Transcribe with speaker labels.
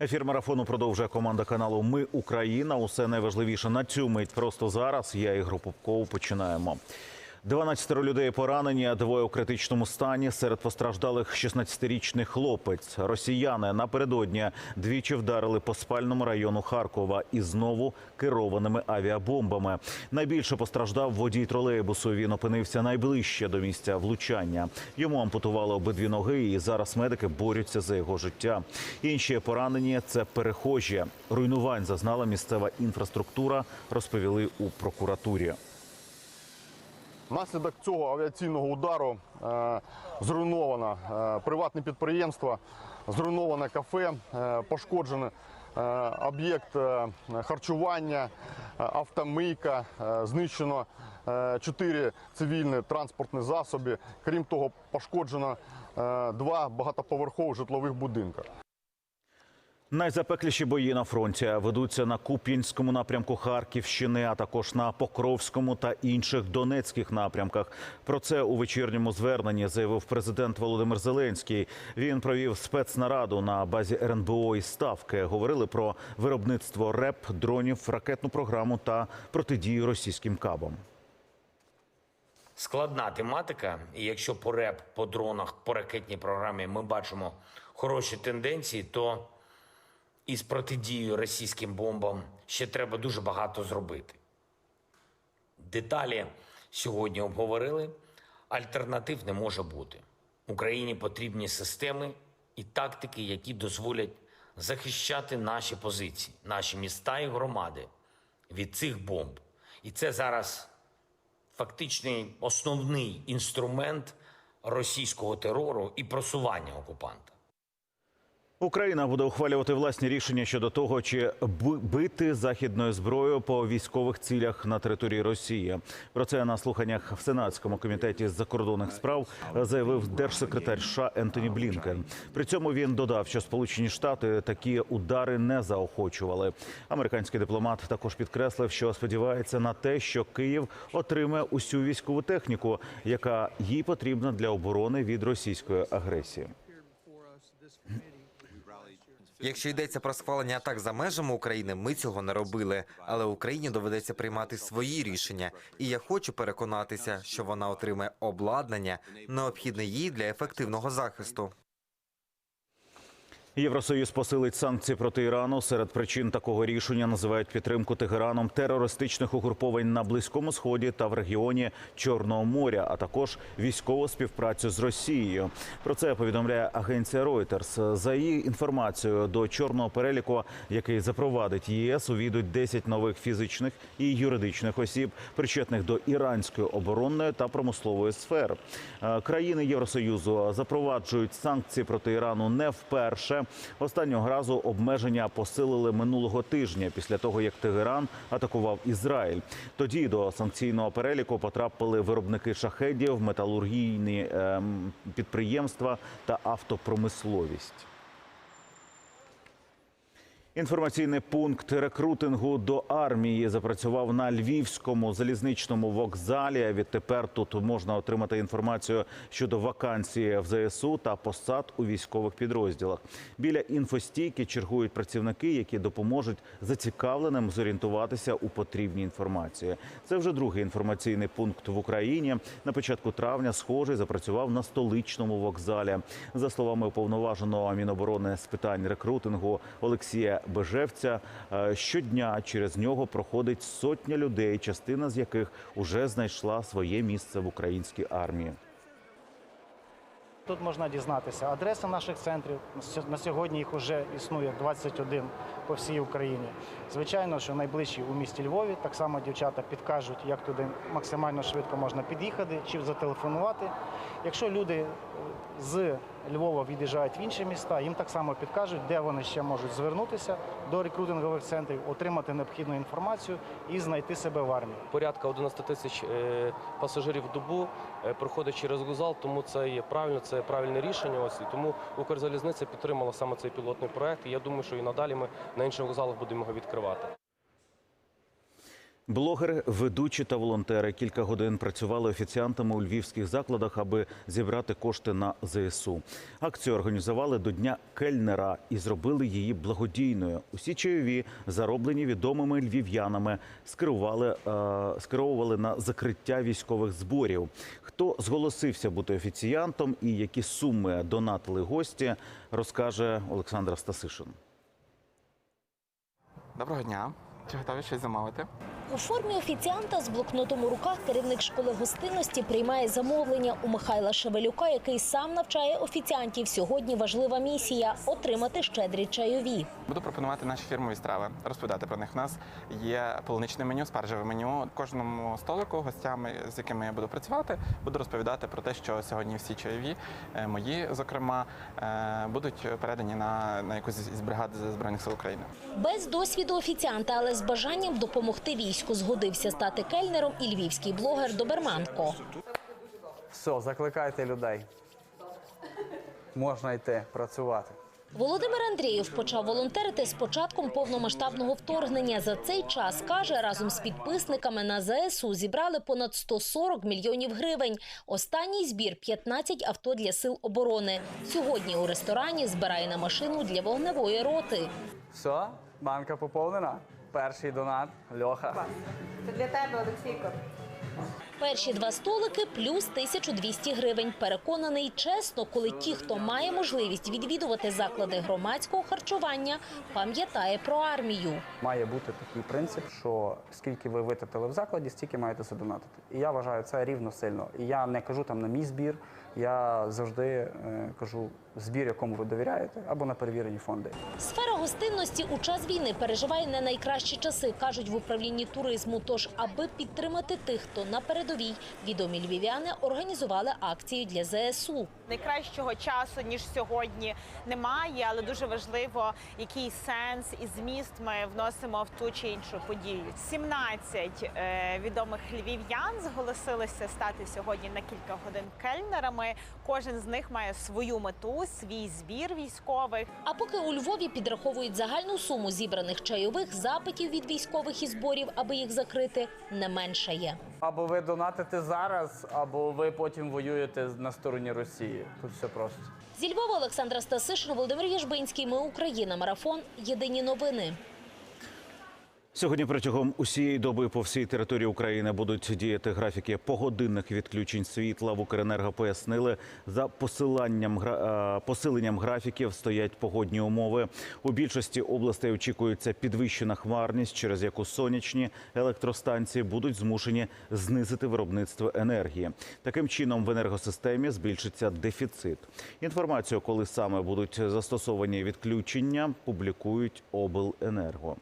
Speaker 1: Ефір марафону продовжує команда каналу Ми Україна. Усе найважливіше на цю мить просто зараз. Я Ігор Попков. Починаємо. 12 людей поранені, а двоє у критичному стані. Серед постраждалих 16-річний хлопець. Росіяни напередодні двічі вдарили по спальному району Харкова і знову керованими авіабомбами. Найбільше постраждав водій тролейбусу. Він опинився найближче до місця влучання. Йому ампутували обидві ноги, і зараз медики борються за його життя. Інші поранені це перехожі. Руйнувань зазнала місцева інфраструктура. Розповіли у прокуратурі.
Speaker 2: Внаслідок цього авіаційного удару е, зруйновано е, приватне підприємство, зруйноване кафе, е, пошкоджений об'єкт харчування, автомийка, знищено чотири цивільні транспортні засоби. Крім того, пошкоджено два багатоповерхових житлових будинки.
Speaker 1: Найзапекліші бої на фронті ведуться на Куп'янському напрямку Харківщини, а також на Покровському та інших донецьких напрямках. Про це у вечірньому зверненні заявив президент Володимир Зеленський. Він провів спецнараду на базі РНБО і Ставки. Говорили про виробництво РЕП, дронів, ракетну програму та протидію російським кабам.
Speaker 3: складна тематика. І якщо по РЕП, по дронах, по ракетній програмі ми бачимо хороші тенденції, то із протидією російським бомбам ще треба дуже багато зробити. Деталі сьогодні обговорили. Альтернатив не може бути. Україні потрібні системи і тактики, які дозволять захищати наші позиції, наші міста і громади від цих бомб. І це зараз фактичний основний інструмент російського терору і просування окупанта.
Speaker 1: Україна буде ухвалювати власні рішення щодо того, чи бити західною зброєю по військових цілях на території Росії. Про це на слуханнях в сенатському комітеті з закордонних справ заявив держсекретар США Ентоні Блінкен. При цьому він додав, що Сполучені Штати такі удари не заохочували. Американський дипломат також підкреслив, що сподівається на те, що Київ отримає усю військову техніку, яка їй потрібна для оборони від російської агресії.
Speaker 4: Якщо йдеться про схвалення атак за межами України, ми цього не робили. Але Україні доведеться приймати свої рішення, і я хочу переконатися, що вона отримає обладнання, необхідне їй для ефективного захисту.
Speaker 1: Євросоюз посилить санкції проти Ірану. Серед причин такого рішення називають підтримку Тегераном терористичних угруповань на близькому сході та в регіоні Чорного моря, а також військову співпрацю з Росією. Про це повідомляє агенція Reuters. За її інформацією, до чорного переліку, який запровадить ЄС, увійдуть 10 нових фізичних і юридичних осіб, причетних до іранської оборонної та промислової сфер. Е, Країни Євросоюзу запроваджують санкції проти Ірану не вперше. Останнього разу обмеження посилили минулого тижня після того, як Тегеран атакував Ізраїль. Тоді до санкційного переліку потрапили виробники шахедів, металургійні ем, підприємства та автопромисловість. Інформаційний пункт рекрутингу до армії запрацював на львівському залізничному вокзалі. Відтепер тут можна отримати інформацію щодо вакансії в ЗСУ та посад у військових підрозділах. Біля інфостійки чергують працівники, які допоможуть зацікавленим зорієнтуватися у потрібній інформації. Це вже другий інформаційний пункт в Україні. На початку травня схожий запрацював на столичному вокзалі. За словами уповноваженого Міноборони з питань рекрутингу Олексія Бежевця, е, щодня через нього проходить сотня людей, частина з яких уже знайшла своє місце в українській армії.
Speaker 5: Тут можна дізнатися адреси наших центрів. На сьогодні їх вже існує 21 по всій Україні. Звичайно, що найближчі у місті Львові. Так само дівчата підкажуть, як туди максимально швидко можна під'їхати чи зателефонувати. Якщо люди з Львова від'їжджають в інші міста, їм так само підкажуть, де вони ще можуть звернутися до рекрутингових центрів, отримати необхідну інформацію і знайти себе в армії.
Speaker 6: порядка 11 тисяч е, пасажирів в добу е, проходить через вокзал, тому це є правильно, це правильне рішення. Ось і тому Укрзалізниця підтримала саме цей пілотний проект. І я думаю, що і надалі ми на інших вокзалах будемо його відкривати.
Speaker 1: Блогери, ведучі та волонтери кілька годин працювали офіціантами у львівських закладах, аби зібрати кошти на ЗСУ. Акцію організували до дня кельнера і зробили її благодійною. Усі чайові, зароблені відомими львів'янами, скерували, е, скеровували на закриття військових зборів. Хто зголосився бути офіціантом і які суми донатили гості, розкаже Олександр Стасишин.
Speaker 7: Доброго дня. Чи готові щось замовити?
Speaker 8: У формі офіціанта з блокнотом у руках керівник школи гостинності приймає замовлення у Михайла Шевелюка, який сам навчає офіціантів. Сьогодні важлива місія отримати щедрі чайові.
Speaker 7: Буду пропонувати наші фірмові страви, розповідати про них. У нас є полуничне меню, спаржеве меню. Кожному столику, гостями, з якими я буду працювати, буду розповідати про те, що сьогодні всі чайові, е, мої, зокрема, е, будуть передані на, на якусь із бригад Збройних сил України.
Speaker 8: Без досвіду офіціанта, але з бажанням допомогти війську, згодився стати кельнером і львівський блогер Доберманко.
Speaker 9: Все, закликайте людей. Можна йти працювати.
Speaker 8: Володимир Андрієв почав волонтерити з початком повномасштабного вторгнення. За цей час каже, разом з підписниками на ЗСУ зібрали понад 140 мільйонів гривень. Останній збір 15 авто для сил оборони. Сьогодні у ресторані збирає на машину для вогневої роти.
Speaker 9: Все, банка поповнена. Перший донат. Льоха.
Speaker 10: Це для тебе, Олексійко.
Speaker 8: Перші два столики плюс 1200 гривень. Переконаний чесно, коли ті, хто має можливість відвідувати заклади громадського харчування, пам'ятає про армію.
Speaker 9: Має бути такий принцип, що скільки ви витратили в закладі, стільки маєте задонатити. І я вважаю це рівно сильно. І я не кажу там на мій збір. Я завжди е, кажу збір, якому ви довіряєте, або на перевірені фонди.
Speaker 8: Сфера гостинності у час війни переживає не найкращі часи, кажуть в управлінні туризму. Тож, аби підтримати тих, хто на передовій, відомі львів'яни організували акцію для ЗСУ.
Speaker 10: Найкращого часу ніж сьогодні немає, але дуже важливо, який сенс і зміст ми вносимо в ту чи іншу подію. 17 е, відомих львів'ян зголосилися стати сьогодні на кілька годин кельнерами. Кожен з них має свою мету, свій збір військових.
Speaker 8: А поки у Львові підраховують загальну суму зібраних чайових запитів від військових і зборів, аби їх закрити, не меншає.
Speaker 9: Або ви донатите зараз, або ви потім воюєте на стороні Росії. Тут все просто.
Speaker 8: Зі Львова Олександра Стасишин, Володимир Єжбинський. Ми Україна. Марафон. Єдині новини.
Speaker 1: Сьогодні протягом усієї доби по всій території України будуть діяти графіки погодинних відключень світла. В Укренерго пояснили, за посиланням е, посиленням графіків стоять погодні умови. У більшості областей очікується підвищена хмарність, через яку сонячні електростанції будуть змушені знизити виробництво енергії. Таким чином в енергосистемі збільшиться дефіцит. Інформацію, коли саме будуть застосовані відключення, публікують обленерго.